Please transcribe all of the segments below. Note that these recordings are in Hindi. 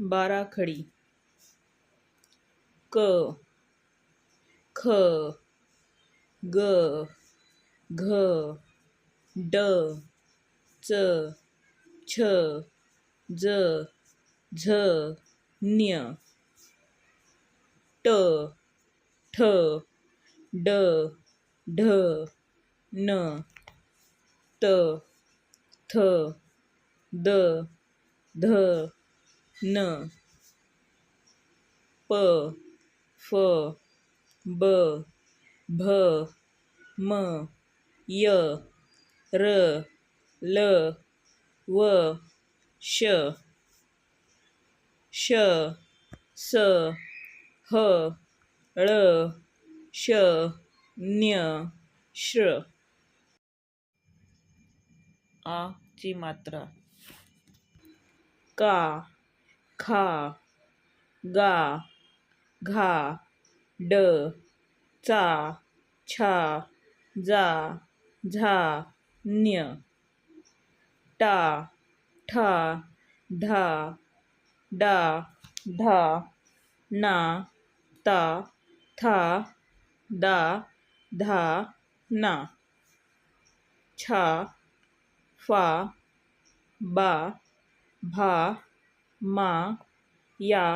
बाराखडी क. ख. ग. घ. ड. च. छ. ज. झ. ન્ય ट. ठ. ड. ढ. न. त. थ. द. ध. न प फ ब भ म य र ल व श श स ह ळ श ન્ય श्र आ ची मात्रा. का? खा, गा, घा, ड, चा, छा, जा, झा ન્ય टा, ठा ढा डा ढा ना, ता, था, दा, धा, ना, छा, फा, बा, भा मा, या,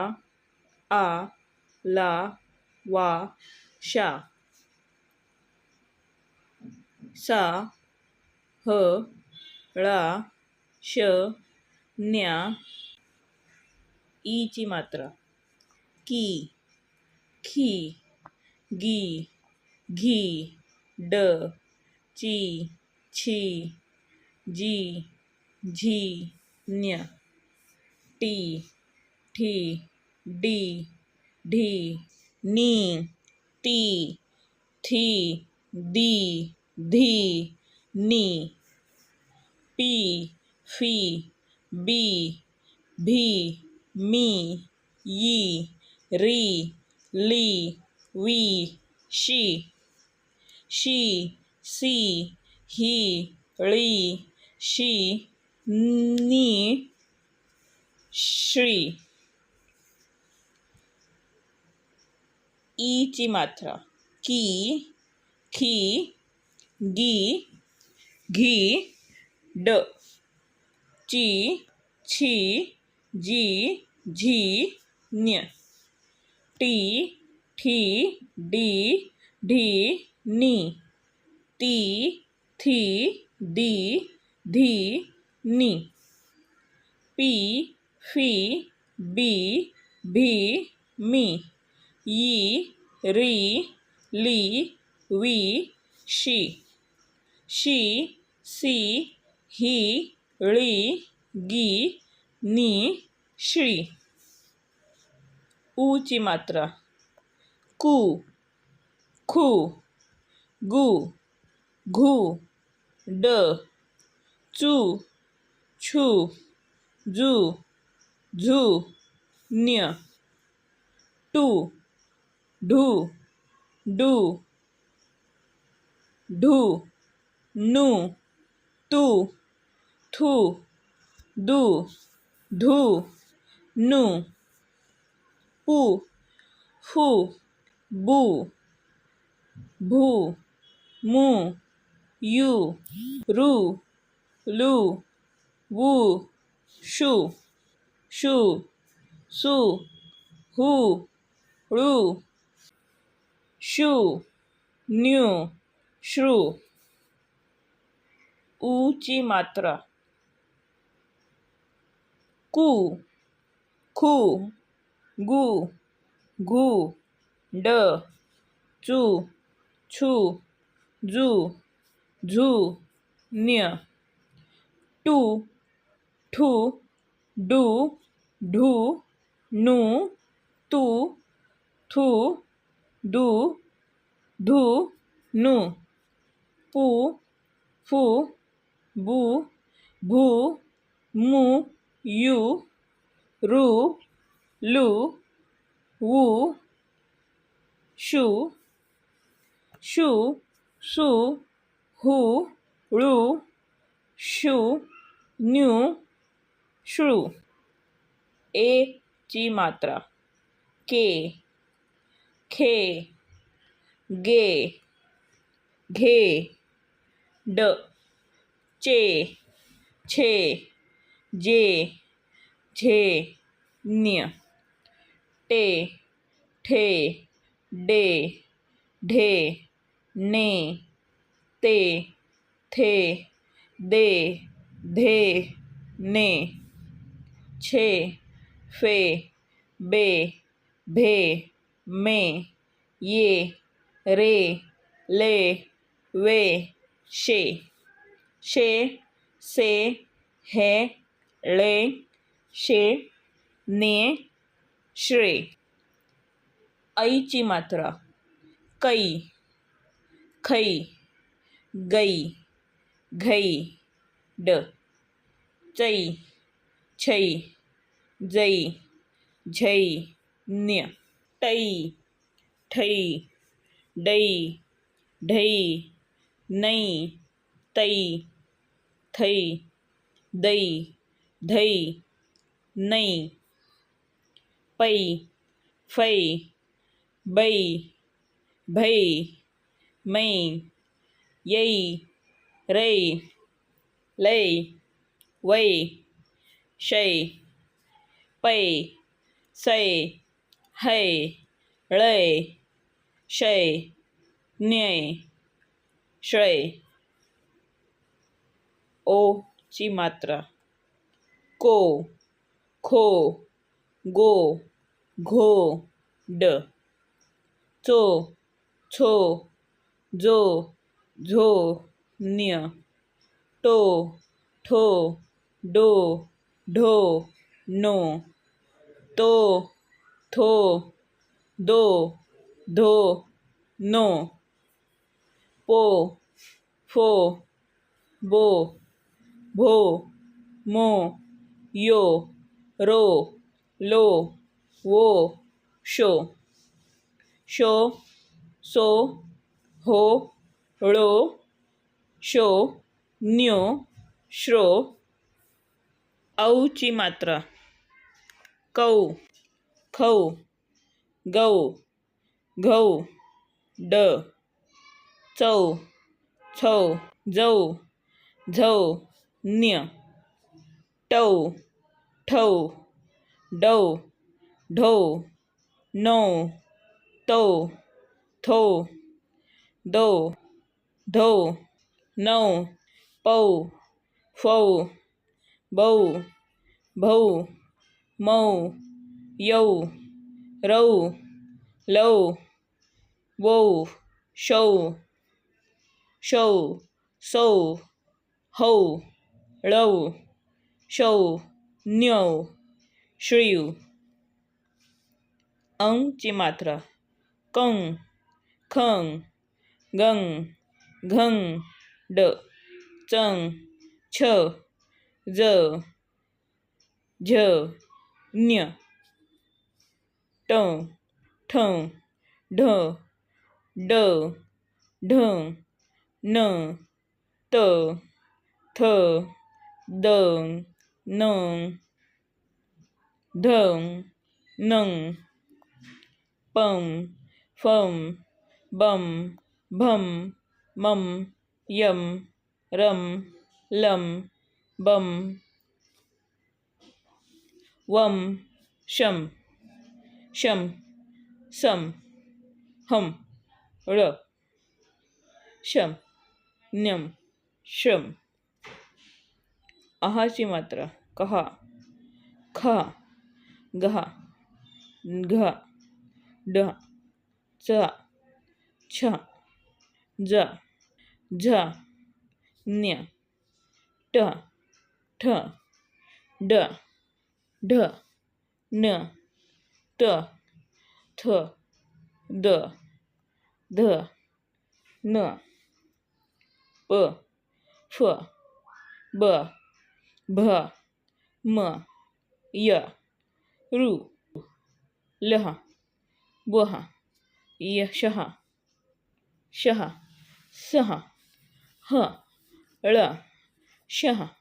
आ, ला, वा, शा। सा, ह ळा श, न्या। ईची मात्रा। की, खी, गी, घी, ड, ची, छी, जी, झी, न्य। टी, ठी, डी, ढी, नी ती थी, दी, धी, नी, पी, फ़ी, बी, भी, मी यी री, ली, वी, शी शी, सी, ही, ळी, शी नी श्री ईची मात्रा की खी गी घी ड ची छी जी झी न्य टीठी डी ढी नी ती थी दी धी नी पी फ़ी, बी, भी, मी यी री, ली, वी, शी। शी, सी, ही, ळी, गी, नी श्री ऊची मात्रा। कू, खू, गु, घू, ड, चू, छू, जू। झू, न्य, टू, ढू, डू, ढू, नू, तू, थू, दू, धू, नू, पू फू बू, भू, मू, यू, रू, लू, वू, शू। शू सू हू ळू शू न्यू श्रू. ऊची मात्रा. कू खू गू घू ड चू छू जू झू न्य. टू ठू डू, ढू, नू, तू, थू, दू, धू, नू। पू, फू, बू, भू, मू, यू, रू, लू, वू, शू शू, सू, हू ळू शू, न्यू श्रू। ए ची मात्रा। के, खे, गे, घे, ड, चे, छे, जे, झे ન્ય टे, ठे, डे, ढे, ने, ते, थे, दे, धे, ने। छे, फे, बे, भे, मे, ये, रे, ले, वे, शे। शे, से, हे, ले, शे, ने, श्रे। ऐची मात्रा। कै खै गई, घई, ड। चै छै जई झै ન્ય टै ठै डै ढै नै तै थै दै धै नै पै फै बै भै मै यै रै लै वै शै पै सै है ळै शै न्यै शै ओ ची मात्रा को खो गो घो ड चो छो जो झो न्य टो ठो डो ढो, नो तो थो, दो, धो, नो, पो, फो, बो, भो, मो, यो, रो, लो, वो, शो शो, सो, हो ळो शो, न्यो, श्रो औची मात्रा. कौ खौ गौ घौ ड चौ छौ जौ झौ न्य टौ ठौ डौ ढौ नौ तौ थौ दौ धौ नौ पौ फौ बौ भौ मौ यौ रौ लौ वौ शौ शौ सौ हौ ळौ शौ न्यौ श्रीयु अंची मात्रा कं खं गं घं ड चं छ ज झ ન્ય ट ठ ढ ड ढ न त थ द न ध नं पं फं बं भं मं यं रं लं बं वं शं शं सं हं ळ शं न्यं श्रम। अहाची मात्रा। कहा। ख। गहा। घ। ड। च। छ। ज। झ। न्य। ट। ठ, ड, ढ, न, त, थ, द, ध, न, प, फ, ब, भ, म, य ऋ लह, वह, यशः शः सः ह ळ शः